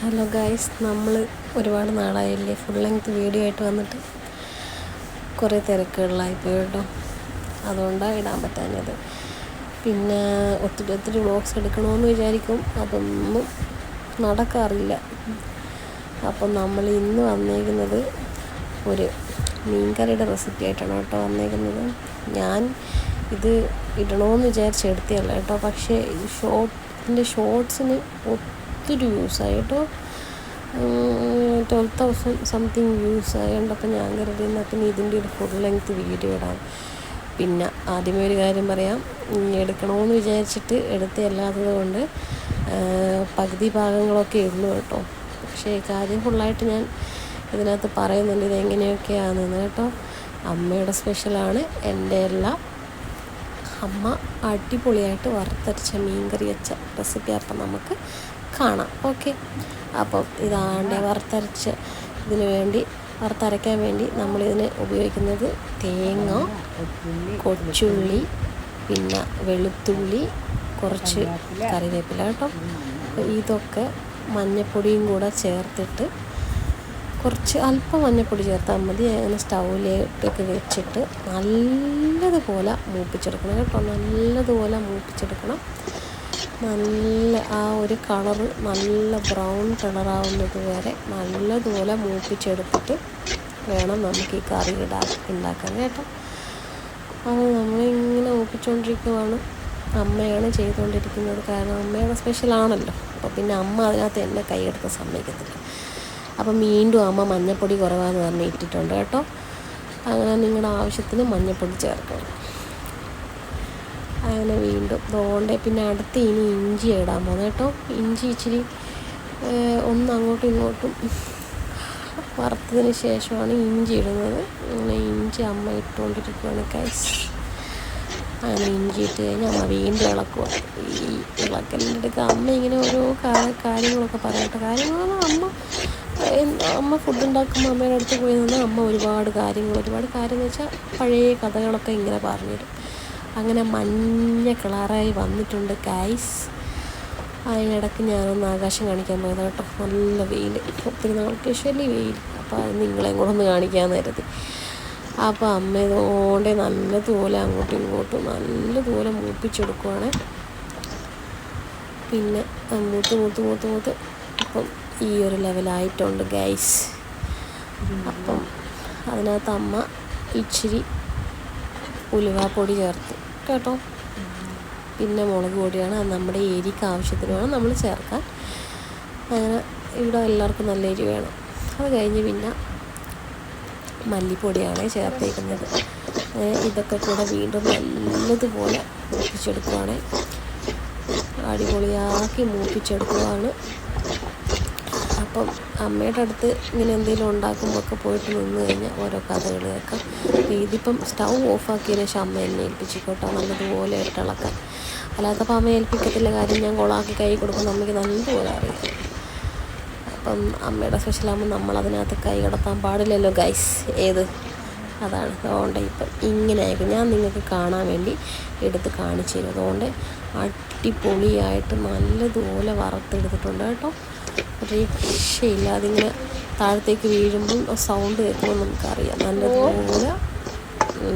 Hello guys നമ്മൾ ഒരുപാട് നാളായില്ലേ? Full length video ആയിട്ട് വന്നിട്ട് കുറേ തിരക്കുകളിലായി പോയി കേട്ടോ. അതുകൊണ്ടാണ് ഇടാൻ പറ്റാഞ്ഞത്. പിന്നെ ഒത്തിരി ഒത്തിരി വ്ളോഗ്സ് എടുക്കണമെന്ന് വിചാരിക്കും. അതൊന്നും നടക്കാറില്ല. അപ്പം നമ്മൾ ഇന്ന് വന്നേക്കുന്നത് ഒരു മീൻകറിയുടെ റെസിപ്പി ആയിട്ടാണ് കേട്ടോ വന്നേക്കുന്നത്. ഞാൻ ഇത് ഇടണമെന്ന് വിചാരിച്ച് എടുത്തതല്ല കേട്ടോ. പക്ഷേ ഷോർട്ടിന്റെ ഷോർട്സിന് ഒത്തിരി വ്യൂസായി കേട്ടോ ട്വൽവ് തൗസൻഡ് സംതിങ് വ്യൂസ് ആയതുകൊണ്ട് അപ്പം ഞാൻ കരുതി പിന്നെ ഇതിന്റെ ഒരു ഫുൾ ലെങ്ത് വീഡിയോ ഇടാം. പിന്നെ ആദ്യമേ ഒരു കാര്യം പറയാം. എടുക്കണമെന്ന് വിചാരിച്ചിട്ട് എടുത്തല്ലാത്തത് കൊണ്ട് പകുതി ഭാഗങ്ങളൊക്കെ ഉള്ളൂ കേട്ടോ. പക്ഷേ കാര്യം ഫുള്ളായിട്ട് ഞാൻ ഇതിനകത്ത് പറയുന്നുണ്ട്. ഇതെങ്ങനെയൊക്കെയാണെന്ന് കേട്ടോ. അമ്മയുടെ സ്പെഷ്യലാണ് എന്റെ എല്ലാം അമ്മ അടിപൊളിയായിട്ട് വറുത്തരച്ച മീൻകറി വെച്ച റെസിപ്പി അപ്പം നമുക്ക് കാണാം. ഓക്കെ അപ്പം ഇതാണ്ട് വറുത്തരച്ച് ഇതിന് വേണ്ടി വറുത്തരയ്ക്കാൻ വേണ്ടി നമ്മളിതിന് ഉപയോഗിക്കുന്നത് തേങ്ങ കൊച്ചുള്ളി പിന്നെ വെളുത്തുള്ളി കുറച്ച് കറിവേപ്പില കേട്ടോ. ഇതൊക്കെ മഞ്ഞപ്പൊടിയും കൂടെ ചേർത്തിട്ട് കുറച്ച് അല്പം മഞ്ഞപ്പൊടി ചേർത്താൽ മതി. അങ്ങനെ സ്റ്റൗവിലേട്ടൊക്കെ വെച്ചിട്ട് നല്ലതുപോലെ മൂപ്പിച്ചെടുക്കണം കേട്ടോ. നല്ലതുപോലെ മൂപ്പിച്ചെടുക്കണം. നല്ല ആ ഒരു കളർ നല്ല ബ്രൗൺ കളറാവുന്നത് വരെ നല്ലതുപോലെ മൂപ്പിച്ചെടുത്തിട്ട് വേണം നമുക്ക് ഈ കറി ഇടാൻ ഉണ്ടാക്കാൻ കേട്ടോ. അത് നമ്മളിങ്ങനെ മൂപ്പിച്ചുകൊണ്ടിരിക്കുവാണ് അമ്മയാണ് ചെയ്തുകൊണ്ടിരിക്കുന്നത്. കാരണം അമ്മയുടെ സ്പെഷ്യലാണല്ലോ അപ്പോൾ പിന്നെ അമ്മ അതിനകത്ത് എന്നെ കൈയെടുത്ത് സമ്മതിക്കത്തില്ല. അപ്പം വീണ്ടും അമ്മ മഞ്ഞപ്പൊടി കുറവാന്ന് പറഞ്ഞ് ഇട്ടിട്ടുണ്ട് കേട്ടോ. അങ്ങനെ നിങ്ങളുടെ ആവശ്യത്തിന് മഞ്ഞപ്പൊടി ചേർക്കണം. അങ്ങനെ വീണ്ടും. ദോണ്ടെ പിന്നെ അടുത്ത് ഇനി ഇഞ്ചി ഇടാൻ പോകുന്നത് കേട്ടോ. ഇഞ്ചി ഇച്ചിരി ഒന്ന് അങ്ങോട്ടും ഇങ്ങോട്ടും വറുത്തതിന് ശേഷമാണ് ഇഞ്ചി ഇടുന്നത്. അങ്ങനെ ഇഞ്ചി അമ്മ ഇട്ടുകൊണ്ടിരിക്കുകയാണ് കൈസ് അങ്ങനെ ഇഞ്ചി ഇട്ട് കഴിഞ്ഞാൽ അമ്മ വീണ്ടും ഇളക്കുക ഈ ഇളക്കലിന്റെ അടുക്ക അമ്മ ഇങ്ങനെ ഓരോ കാര്യങ്ങളൊക്കെ പറയട്ടെ കാര്യങ്ങളെന്ന് അമ്മ അമ്മ ഫുഡ് ഉണ്ടാക്കുമ്പോൾ അമ്മയുടെ അടുത്ത് പോയി നിന്ന് അമ്മ ഒരുപാട് കാര്യങ്ങൾ ഒരുപാട് കാര്യം എന്ന് വെച്ചാൽ പഴയ കഥകളൊക്കെ ഇങ്ങനെ പറഞ്ഞുതരും അങ്ങനെ മഞ്ഞ കളറായി വന്നിട്ടുണ്ട് ഗൈസ് അതിനിടയ്ക്ക് ഞാനൊന്ന് ആകാശം കാണിക്കാൻ പോയത് കേട്ടോ. നല്ല വെയിൽ ഒത്തിരി നാൾക്ക് ശരി വെയിൽ അപ്പോൾ അത് നിങ്ങളെയും കൂടെ ഒന്ന് കാണിക്കാമെന്ന് കരുതി. അപ്പോൾ അമ്മ ഇതുകൊണ്ട് നല്ലതുപോലെ അങ്ങോട്ടും ഇങ്ങോട്ടും നല്ലതുപോലെ മൂപ്പിച്ചെടുക്കുവാണ്. പിന്നെ മൂത്ത് മൂത്ത് മൂത്ത് മൂത്ത്. അപ്പം ഈ ഒരു ലെവലായിട്ടുണ്ട് ഗൈസ് അപ്പം അതിനകത്ത് അമ്മ ഇച്ചിരി ഉലുവാപ്പൊടി ചേർത്ത്. കേട്ടോ. പിന്നെ മുളക് പൊടിയാണ്. അത് നമ്മുടെ എരിക്ക് ആവശ്യത്തിന് വേണം നമ്മൾ ചേർക്കാൻ അങ്ങനെ ഇവിടെ എല്ലാവർക്കും നല്ല എരി വേണം. അത് കഴിഞ്ഞ് പിന്നെ മല്ലിപ്പൊടിയാണ് ചേർത്തേക്കുന്നത്. ഇതൊക്കെ കൂടെ വീണ്ടും നല്ലതുപോലെ മൂപ്പിച്ചെടുക്കുവാണ്. അടിപൊളിയാക്കി മൂപ്പിച്ചെടുക്കുവാണ്. അപ്പം അമ്മയുടെ അടുത്ത് ഇങ്ങനെ എന്തെങ്കിലും ഉണ്ടാക്കുമ്പോൾ ഒക്കെ പോയിട്ട് നിന്ന് കഴിഞ്ഞാൽ ഓരോ കഥകൾ കേൾക്കാം. ഇതിപ്പം സ്റ്റൗ ഓഫാക്കിയതിന് ശേഷം അമ്മ എന്നെ ഏൽപ്പിച്ചിക്കോട്ടെ നല്ലതുപോലെ ഇട്ടിളക്കാൻ അല്ലാത്തപ്പോൾ അമ്മ ഏൽപ്പിക്കത്തില്ല കാര്യം ഞാൻ കൊളാക്കി കൈ കൊടുക്കുന്ന അമ്മയ്ക്ക് നല്ലതുപോലെ അറിയാം. അപ്പം അമ്മയുടെ സ്പെഷ്യലാകുമ്പോൾ നമ്മളതിനകത്ത് കൈ കടത്താൻ പാടില്ലല്ലോ ഗൈസ് ഏത്? അതാണ്. അതുകൊണ്ട് ഇപ്പം ഇങ്ങനെ ആയിരിക്കും. ഞാൻ നിങ്ങൾക്ക് കാണാൻ വേണ്ടി എടുത്ത് കാണിച്ചു തരും. അതുകൊണ്ട് അടിപൊളിയായിട്ട് നല്ലതുപോലെ വറുത്തെടുത്തിട്ടുണ്ട് കേട്ടോ. രക്ഷയില്ല അതിങ്ങനെ താഴത്തേക്ക് വീഴുമ്പം സൗണ്ട് കേൾക്കുമ്പോൾ നമുക്കറിയാം. നല്ലതുപോലെ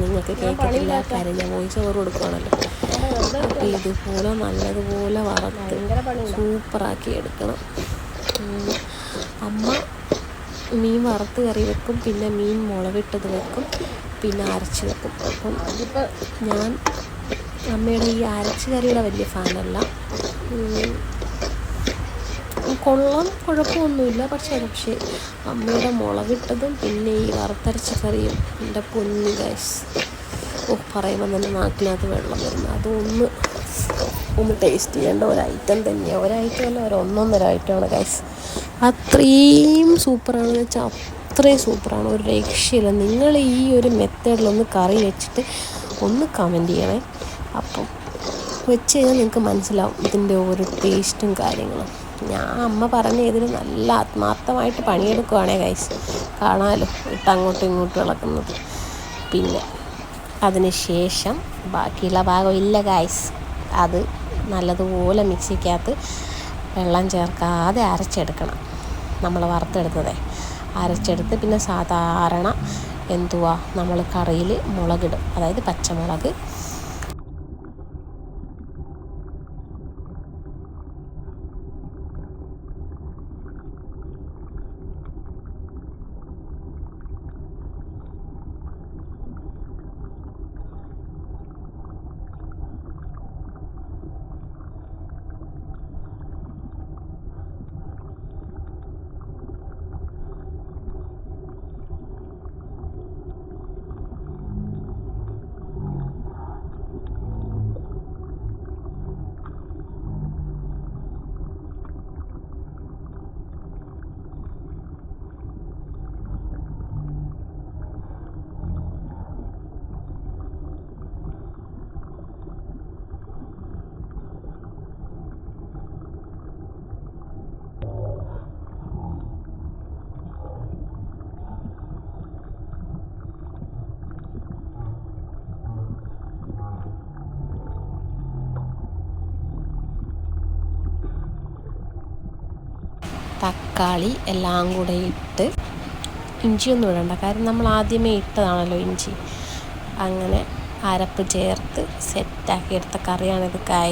നിങ്ങൾക്ക് കേൾക്കത്തില്ല കാര്യം. ഞാൻ വോയിസ് ഓവർ കൊടുക്കുകയാണല്ലോ അപ്പോൾ ഇതുപോലെ നല്ലതുപോലെ വറുത്ത് സൂപ്പറാക്കി എടുക്കണം. അമ്മ മീൻ വറുത്ത് കറി വെക്കും പിന്നെ മീൻ മുളവിട്ടത് വെക്കും പിന്നെ അരച്ച് വെക്കും. അപ്പം ഞാൻ അമ്മയുടെ ഈ അരച്ച് കറിയുടെ വലിയ ഫാനല്ല കൊള്ളാം കുഴപ്പമൊന്നുമില്ല. പക്ഷേ പക്ഷേ അമ്മയുടെ മുളകിട്ടതും പിന്നെ ഈ വറുത്തരച്ച കറിയും എന്റെ പൊന്നു ഗൈസ് ഓ പറയുമ്പോൾ തന്നെ നാക്കിനകത്ത് വെള്ളം വരുന്നു. അതൊന്ന് ഒന്ന് ടേസ്റ്റ് ചെയ്യേണ്ട ഒരു ഐറ്റം തന്നെയാണ് ഒരൈറ്റം അല്ല ഒരു ഒന്നൊന്നര ഐറ്റമാണ് ഗൈസ് അത്രയും സൂപ്പറാണെന്ന് വെച്ചാൽ അത്രയും സൂപ്പറാണ് ഒരു രക്ഷയില്ല. നിങ്ങൾ ഈ ഒരു മെത്തേഡിലൊന്ന് കറി വെച്ചിട്ട് ഒന്ന് കമന്റ് ചെയ്യണേ. അപ്പം വെച്ച് കഴിഞ്ഞാൽ നിങ്ങൾക്ക് മനസ്സിലാവും ഇതിന്റെ ഓരോ ടേസ്റ്റും കാര്യങ്ങളും. ഞാൻ അമ്മ പറഞ്ഞ ഇതിന് നല്ല ആത്മാർത്ഥമായിട്ട് പണിയെടുക്കുവാണേ കൈസ് കാണാലോ ഇട്ട് അങ്ങോട്ടും ഇങ്ങോട്ടും ഇളക്കുന്നത്. പിന്നെ അതിന് ശേഷം ബാക്കിയുള്ള ഭാഗം ഇല്ല ഗൈസ് അത് നല്ലതുപോലെ മിക്സിക്കകത്ത് വെള്ളം ചേർക്കാതെ അരച്ചെടുക്കണം. നമ്മൾ വറുത്തെടുത്തതേ. അരച്ചെടുത്ത് പിന്നെ സാധാരണ എന്തുവാ? നമ്മൾ കറിയിൽ മുളകിടും. അതായത് പച്ചമുളക്. തക്കാളി എല്ലാം കൂടെ ഇട്ട് ഇഞ്ചിയൊന്നും ഇടണ്ട. കാരണം നമ്മൾ ആദ്യമേ ഇട്ടതാണല്ലോ ഇഞ്ചി. അങ്ങനെ അരപ്പ് ചേർത്ത് സെറ്റാക്കി എടുത്ത കറിയാണിത് കായ